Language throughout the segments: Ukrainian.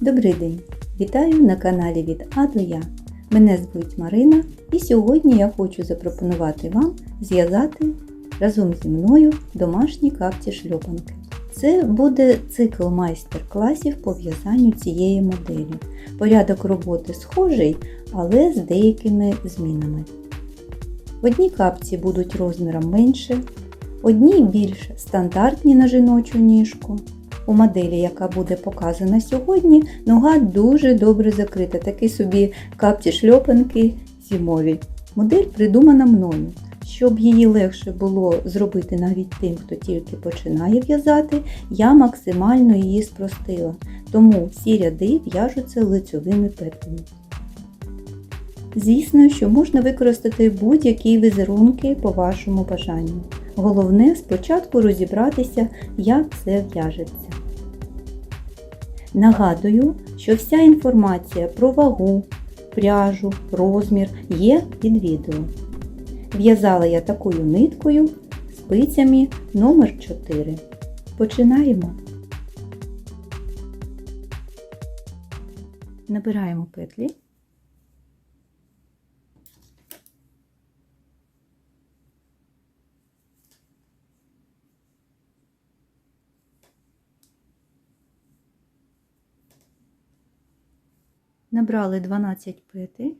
Добрий день! Вітаю на каналі від А до Я. Мене звуть Марина і сьогодні я хочу запропонувати вам зв'язати разом зі мною домашні капці шльопанки. Це буде цикл майстер-класів по в'язанню цієї моделі. Порядок роботи схожий, але з деякими змінами. Одні капці будуть розміром менше, одні більш стандартні на жіночу ніжку. У моделі, яка буде показана сьогодні, нога дуже добре закрита, такі собі капці шльопанки зимові. Модель придумана мною. Щоб її легше було зробити навіть тим, хто тільки починає в'язати, я максимально її спростила, тому всі ряди в'яжуться лицьовими петлями. Звісно, що можна використати будь-які візерунки по вашому бажанню. Головне спочатку розібратися, як це в'яжеться. Нагадую, що вся інформація про вагу, пряжу, розмір є під відео. В'язала я такою ниткою спицями номер 4 Починаємо. Набираємо петлі. Набрали 12 петель,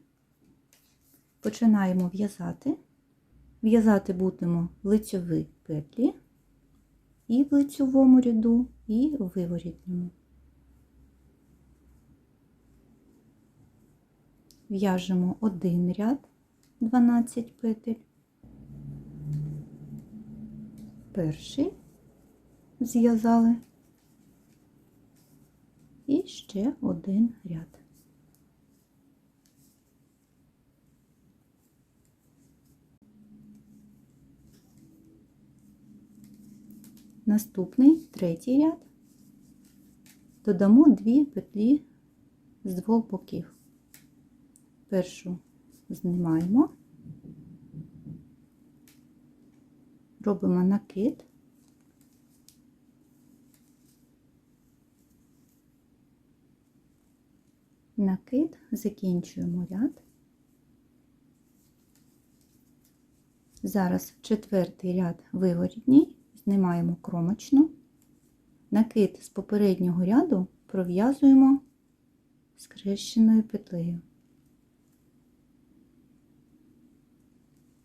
починаємо в'язати. В'язати будемо лицьові петлі і в лицьовому ряду, і в виворітньому. В'яжемо один ряд 12 петель. Перший зв'язали і ще один ряд. Наступний третій ряд. Додамо дві петлі з двох боків. Першу знімаємо, робимо накид, накид, закінчуємо ряд. Зараз четвертий ряд виворітній знімаємо кромочну, накид з попереднього ряду пров'язуємо скрещеною петлею,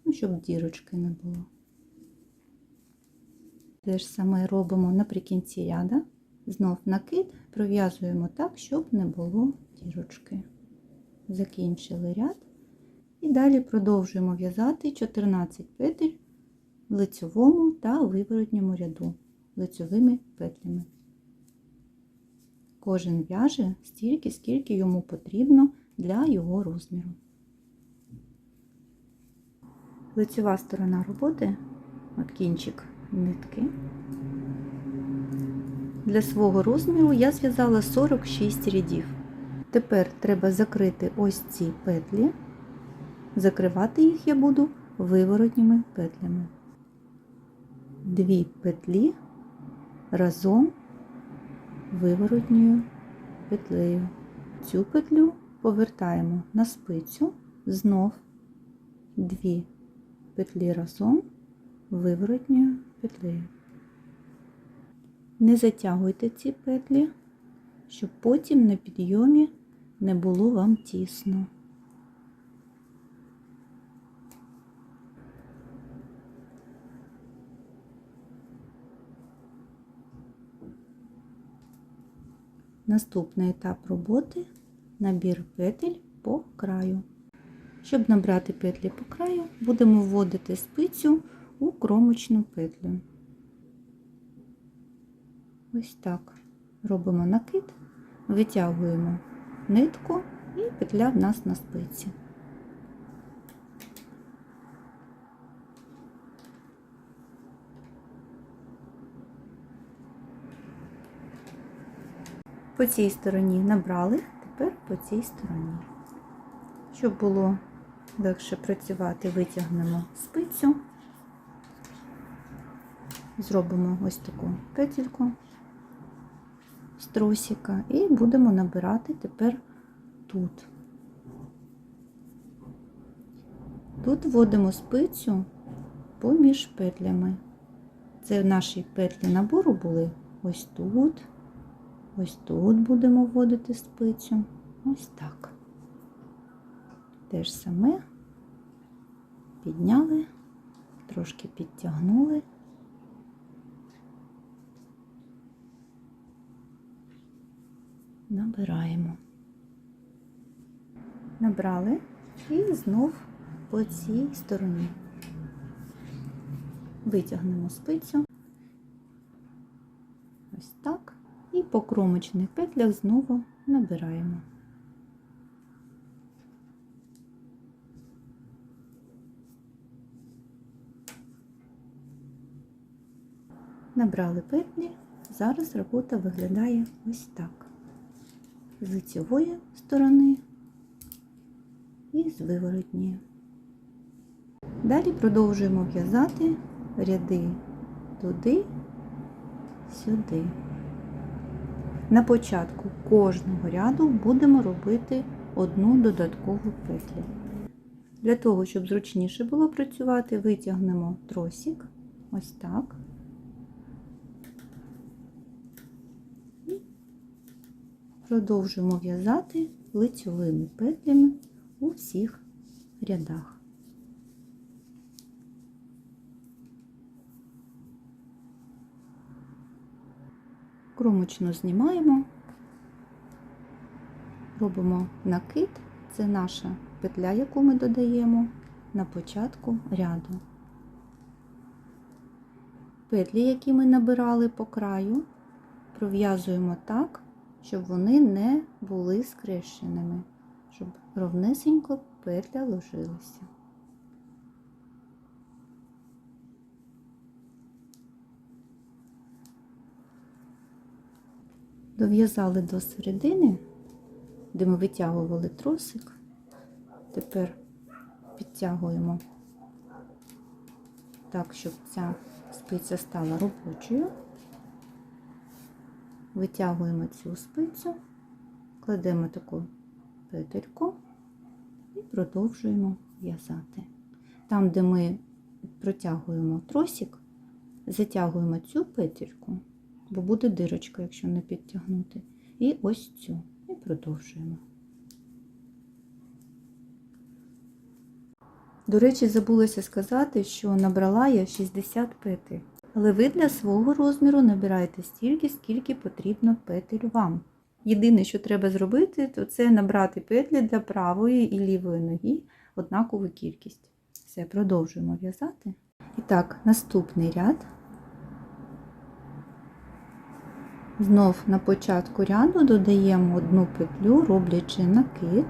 ну, щоб дірочки не було. Те ж саме робимо наприкінці ряда, знов накид, пров'язуємо так, щоб не було дірочки. Закінчили ряд і далі продовжуємо в'язати 14 петель в лицьовому та виворотньому ряду лицьовими петлями. Кожен в'яже стільки, скільки йому потрібно для його розміру. Лицьова сторона роботи, от кінчик нитки. Для свого розміру я зв'язала 46 рядів. Тепер треба закрити ось ці петлі. Закривати їх я буду виворотніми петлями дві петлі разом виворотньою петлею. Цю петлю повертаємо на спицю, знов дві петлі разом виворотньою петлею. Не затягуйте ці петлі, щоб потім на підйомі не було вам тісно. Наступний етап роботи набір петель по краю. Щоб набрати петлі по краю, будемо вводити спицю у кромочну петлю. Ось так. Робимо накид, витягуємо нитку і петля в нас на спиці. По цій стороні набрали, тепер по цій стороні. Щоб було легше працювати, витягнемо спицю, зробимо ось таку петельку, з тросика і будемо набирати тепер тут. Тут вводимо спицю поміж петлями. Це наші петлі набору були ось тут, ось тут будемо вводити спицю. Ось так. Те ж саме підняли, трошки підтягнули. Набираємо. Набрали і знов по цій стороні. Витягнемо спицю. Ось так. І по кромочних петлях знову набираємо. Набрали петлі, зараз робота виглядає ось так. З лицевої сторони і з виворотньої. Далі продовжуємо в'язати ряди туди, сюди. На початку кожного ряду будемо робити одну додаткову петлю. Для того, щоб зручніше було працювати, витягнемо тросик ось так. І продовжуємо в'язати лицьовими петлями у всіх рядах. Кромочну знімаємо, робимо накид, це наша петля, яку ми додаємо на початку ряду. Петлі, які ми набирали по краю, пров'язуємо так, щоб вони не були скрещеними, щоб ровнесенько петля ложилася. Дов'язали до середини, де ми витягували тросик. Тепер підтягуємо так, щоб ця спиця стала робочою. Витягуємо цю спицю, кладемо таку петельку і продовжуємо в'язати. Там, де ми протягуємо тросик, затягуємо цю петельку бо буде дирочка, якщо не підтягнути. І ось цю. І продовжуємо. До речі, забулося сказати, що набрала я 60 петель. Але ви для свого розміру набираєте стільки, скільки потрібно петель вам. Єдине, що треба зробити, то це набрати петлі для правої і лівої ноги однакову кількість. Все, продовжуємо в'язати. І так, наступний ряд. Знов на початку ряду додаємо одну петлю, роблячи накид.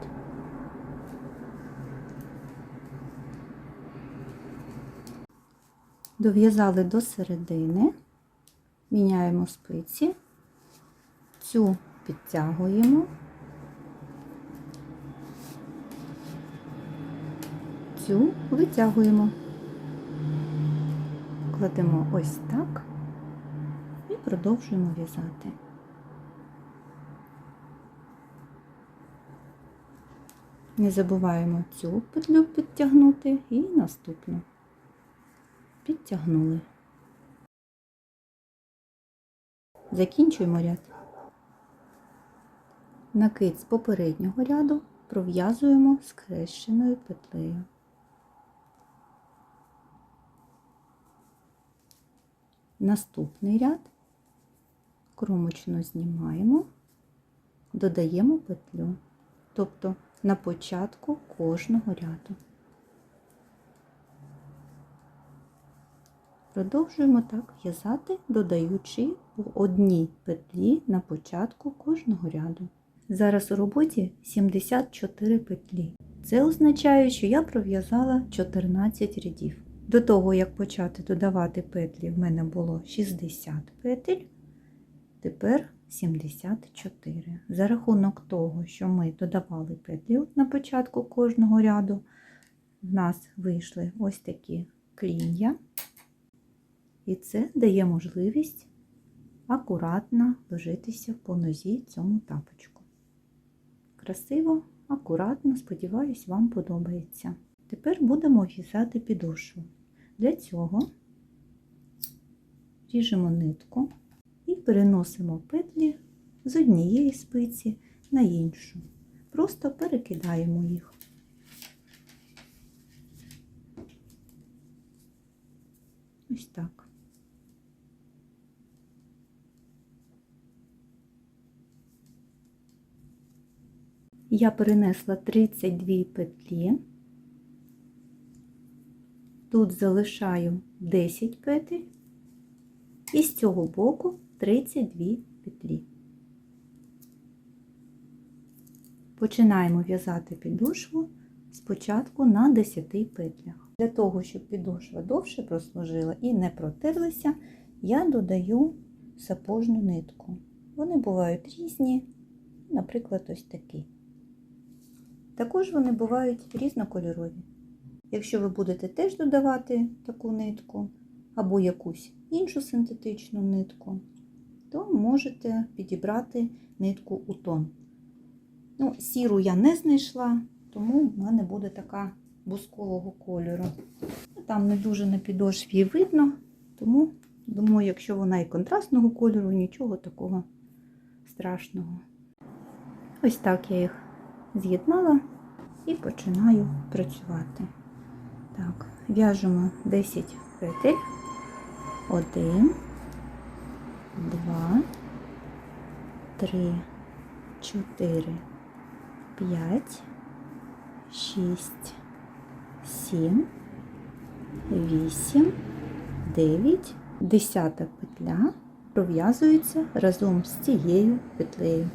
Дов'язали до середини, міняємо спиці, цю підтягуємо, цю витягуємо, кладемо ось так продовжуємо в'язати. Не забуваємо цю петлю підтягнути і наступну. Підтягнули. Закінчуємо ряд. Накид з попереднього ряду пров'язуємо скрещеною петлею. Наступний ряд кромочно знімаємо, додаємо петлю, тобто на початку кожного ряду. Продовжуємо так в'язати, додаючи по одній петлі на початку кожного ряду. Зараз у роботі 74 петлі. Це означає, що я пров'язала 14 рядів. До того, як почати додавати петлі, в мене було 60 петель, тепер 74. За рахунок того, що ми додавали петлі на початку кожного ряду, в нас вийшли ось такі клін'я, і це дає можливість акуратно ложитися по нозі цьому тапочку. Красиво, акуратно, сподіваюсь, вам подобається. Тепер будемо в'язати підошву. Для цього ріжемо нитку переносимо петлі з однієї спиці на іншу. Просто перекидаємо їх. Ось так. Я перенесла 32 петлі. Тут залишаю 10 петель і з цього боку 32 петлі. Починаємо в'язати підошву спочатку на 10 петлях. Для того, щоб підошва довше прослужила і не протерлася, я додаю сапожну нитку. Вони бувають різні, наприклад, ось такі. Також вони бувають різнокольорові. Якщо ви будете теж додавати таку нитку або якусь іншу синтетичну нитку, то можете підібрати нитку у тон. Ну, Сіру я не знайшла, тому в мене буде така бускового кольору. Там не дуже на підошві видно, тому думаю, якщо вона і контрастного кольору, нічого такого страшного. Ось так я їх з'єднала і починаю працювати. Так, в'яжемо 10 петель. 1, 2, 3, 4, 5, 6, 7, 8, 9, 10 петля пров'язується разом з цією петлею.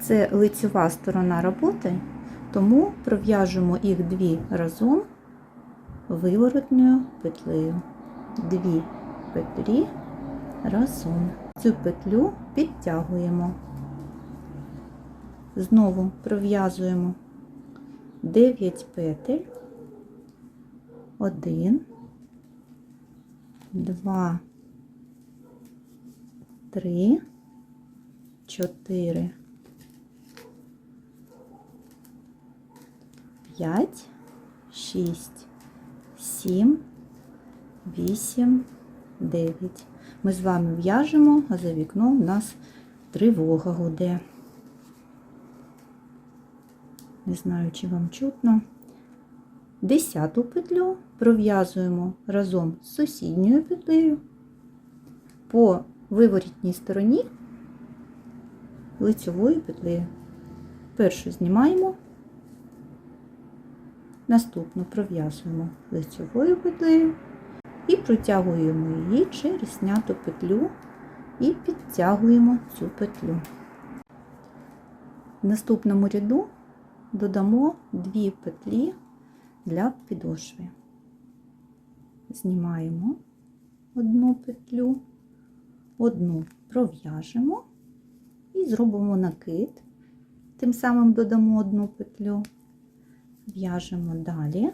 Це лицьова сторона роботи, тому пров'яжемо їх дві разом виворотною петлею. Дві петлі разом. Цю петлю підтягуємо. Знову пров'язуємо. 9 петель. 1, 2, 3, 4, 5, 6, 7, 8, 9. Ми з вами в'яжемо, а за вікном у нас тривога гуде. Не знаю, чи вам чутно. Десяту петлю пров'язуємо разом з сусідньою петлею по виворітній стороні лицьовою петлею. Першу знімаємо, наступну пров'язуємо лицьовою петлею і протягуємо її через сняту петлю і підтягуємо цю петлю. В наступному ряду додамо дві петлі для підошви. Знімаємо одну петлю, одну пров'яжемо і зробимо накид, тим самим додамо одну петлю, в'яжемо далі.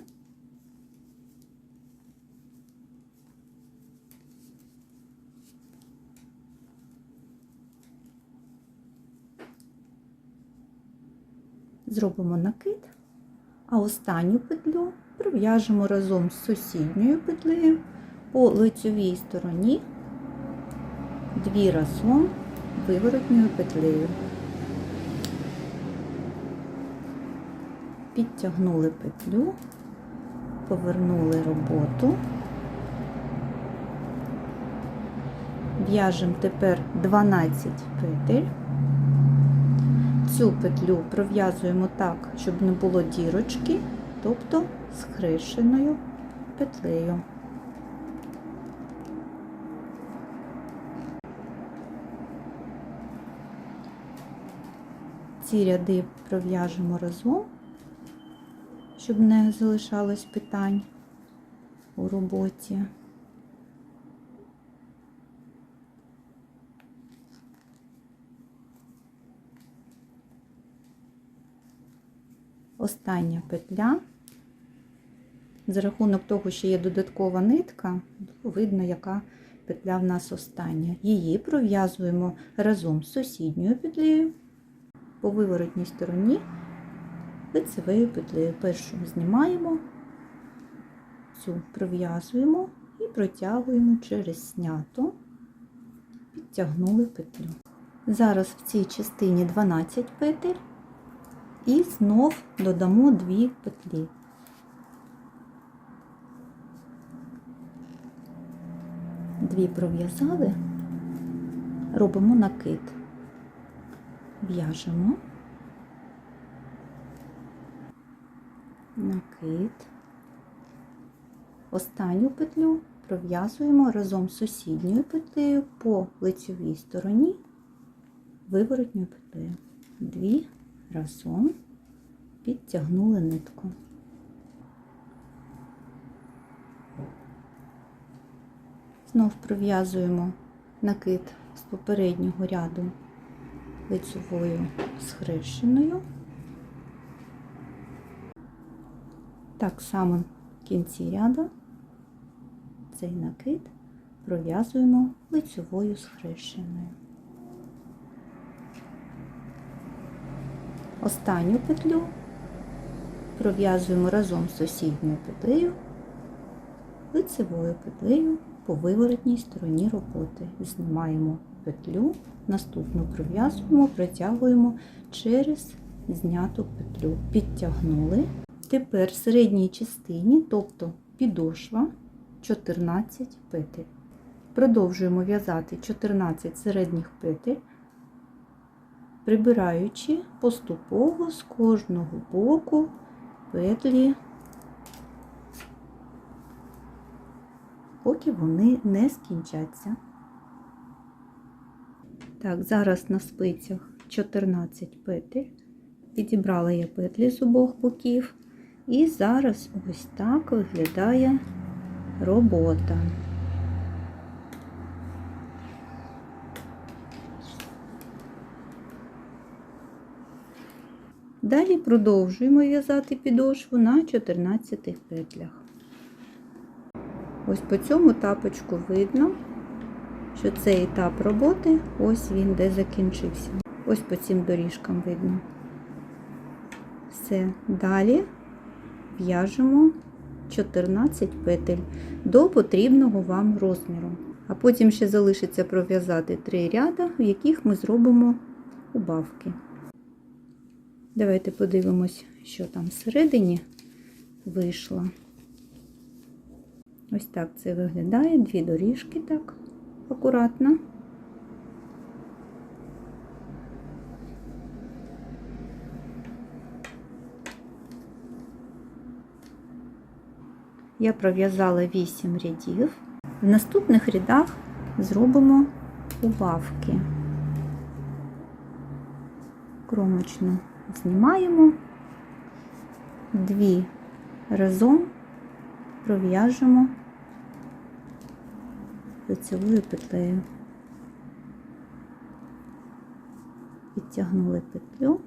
Зробимо накид, а останню петлю пров'яжемо разом з сусідньою петлею по лицьовій стороні дві разом виворотньою петлею. Підтягнули петлю, повернули роботу. В'яжемо тепер 12 петель. Цю петлю пров'язуємо так, щоб не було дірочки, тобто з хрещеною петлею. Ці ряди пров'яжемо разом, щоб не залишалось питань у роботі. Остання петля. За рахунок того, що є додаткова нитка, видно, яка петля в нас остання. Її пров'язуємо разом з сусідньою петлею по виворотній стороні лицевою петлею. Першу знімаємо, цю пров'язуємо і протягуємо через снято, підтягнули петлю. Зараз в цій частині 12 петель і знов додамо 2 петлі. Дві пров'язали, робимо накид, в'яжемо, накид, останню петлю пров'язуємо разом з сусідньою петлею по лицевій стороні виворотньою петлею. Дві разом підтягнули нитку. Знов пров'язуємо накид з попереднього ряду лицевою схрещеною. Так само в кінці ряду цей накид пров'язуємо лицевою схрещеною. Останню петлю пров'язуємо разом з сусідньою петлею, лицевою петлею по виворотній стороні роботи. Знімаємо петлю, наступну пров'язуємо, протягуємо через зняту петлю. Підтягнули. Тепер в середній частині, тобто підошва, 14 петель. Продовжуємо в'язати 14 середніх петель, прибираючи поступово з кожного боку петлі, поки вони не скінчаться. Так, зараз на спицях 14 петель. Підібрала я петлі з обох боків. І зараз ось так виглядає робота. Далі продовжуємо в'язати підошву на 14 петлях. Ось по цьому тапочку видно, що цей етап роботи, ось він де закінчився. Ось по цим доріжкам видно. Все, далі в'яжемо 14 петель до потрібного вам розміру. А потім ще залишиться пров'язати 3 ряда, в яких ми зробимо убавки. Давайте подивимось, що там всередині вийшло. Ось так це виглядає, дві доріжки так акуратно. Я пров'язала 8 рядів. В наступних рядах зробимо убавки. Кромочну знімаємо, дві разом пров'яжемо лицевою петлею. Підтягнули петлю.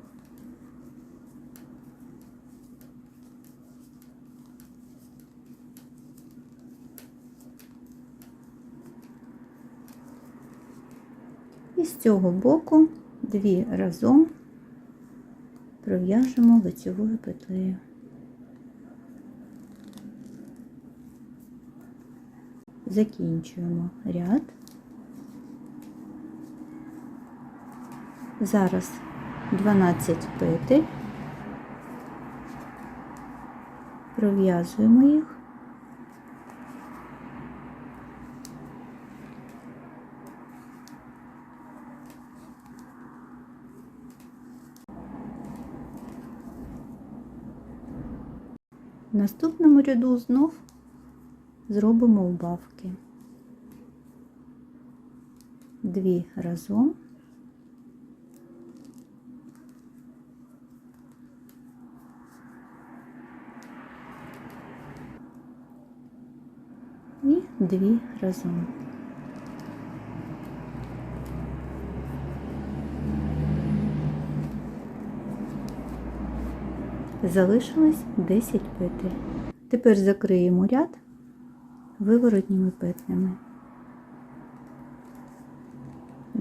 І з цього боку дві разом пров'яжемо лицевою петлею. Закінчуємо ряд. Зараз 12 петель, пров'язуємо їх. В наступному ряду знов зробимо убавки. Дві разом. І дві разом. Залишилось 10 петель. Тепер закриємо ряд виворотніми петлями.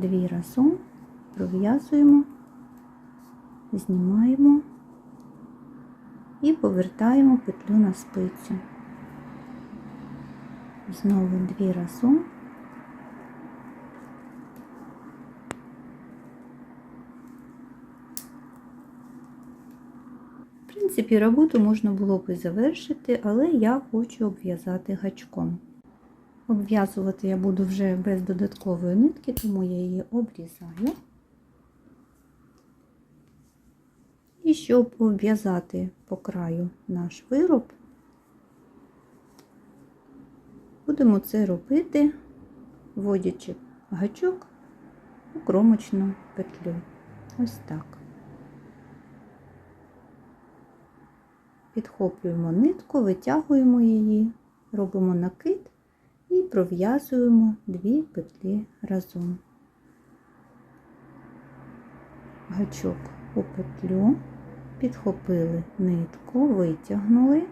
дві разом, пров'язуємо, знімаємо і повертаємо петлю на спицю. Знову дві разом. В принципі, роботу можна було б і завершити, але я хочу обв'язати гачком. Обв'язувати я буду вже без додаткової нитки, тому я її обрізаю. І щоб обв'язати по краю наш вироб, будемо це робити, вводячи гачок у кромочну петлю. Ось так. Підхоплюємо нитку, витягуємо її, робимо накид і пров'язуємо дві петлі разом. Гачок у петлю, підхопили нитку, витягнули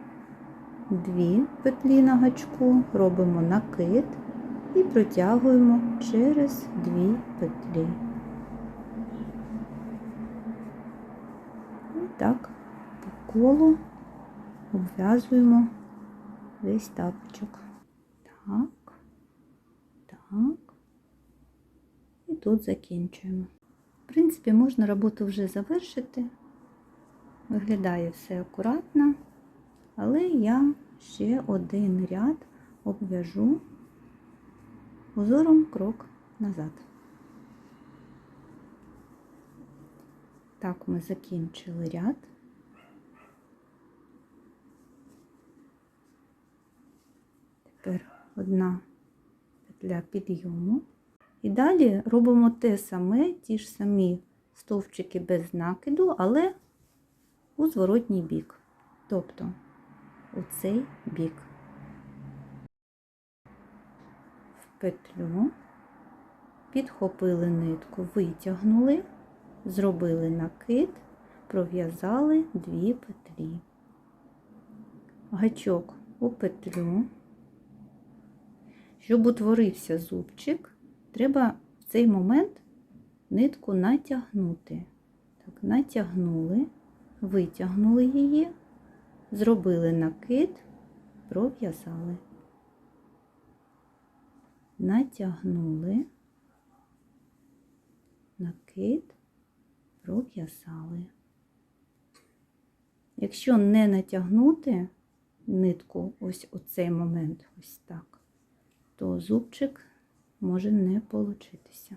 дві петлі на гачку, робимо накид і протягуємо через дві петлі. І так по колу обв'язуємо весь тапочок. Так, так. І тут закінчуємо. В принципі, можна роботу вже завершити. Виглядає все акуратно, але я ще один ряд обв'яжу узором крок назад. Так, ми закінчили ряд. Тепер одна петля підйому. І далі робимо те саме, ті ж самі стовпчики без накиду, але у зворотній бік, тобто у цей бік. В петлю підхопили нитку, витягнули, зробили накид, пров'язали дві петлі. Гачок у петлю. Щоб утворився зубчик, треба в цей момент нитку натягнути. Так, натягнули, витягнули її, зробили накид, пров'язали. Натягнули, накид, пров'язали. Якщо не натягнути нитку ось у цей момент, ось так, то зубчик може не получитися.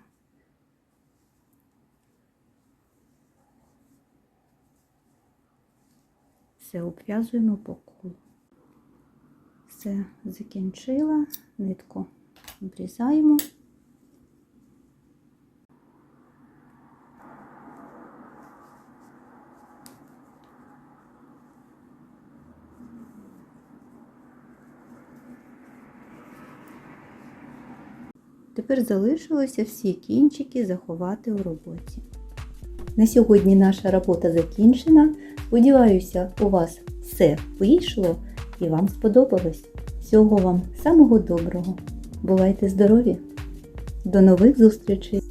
Все обв'язуємо по колу. Все, закінчила, нитку обрізаємо. Тепер залишилося всі кінчики заховати у роботі. На сьогодні наша робота закінчена. Сподіваюся, у вас все вийшло і вам сподобалось. Всього вам самого доброго. Бувайте здорові! До нових зустрічей!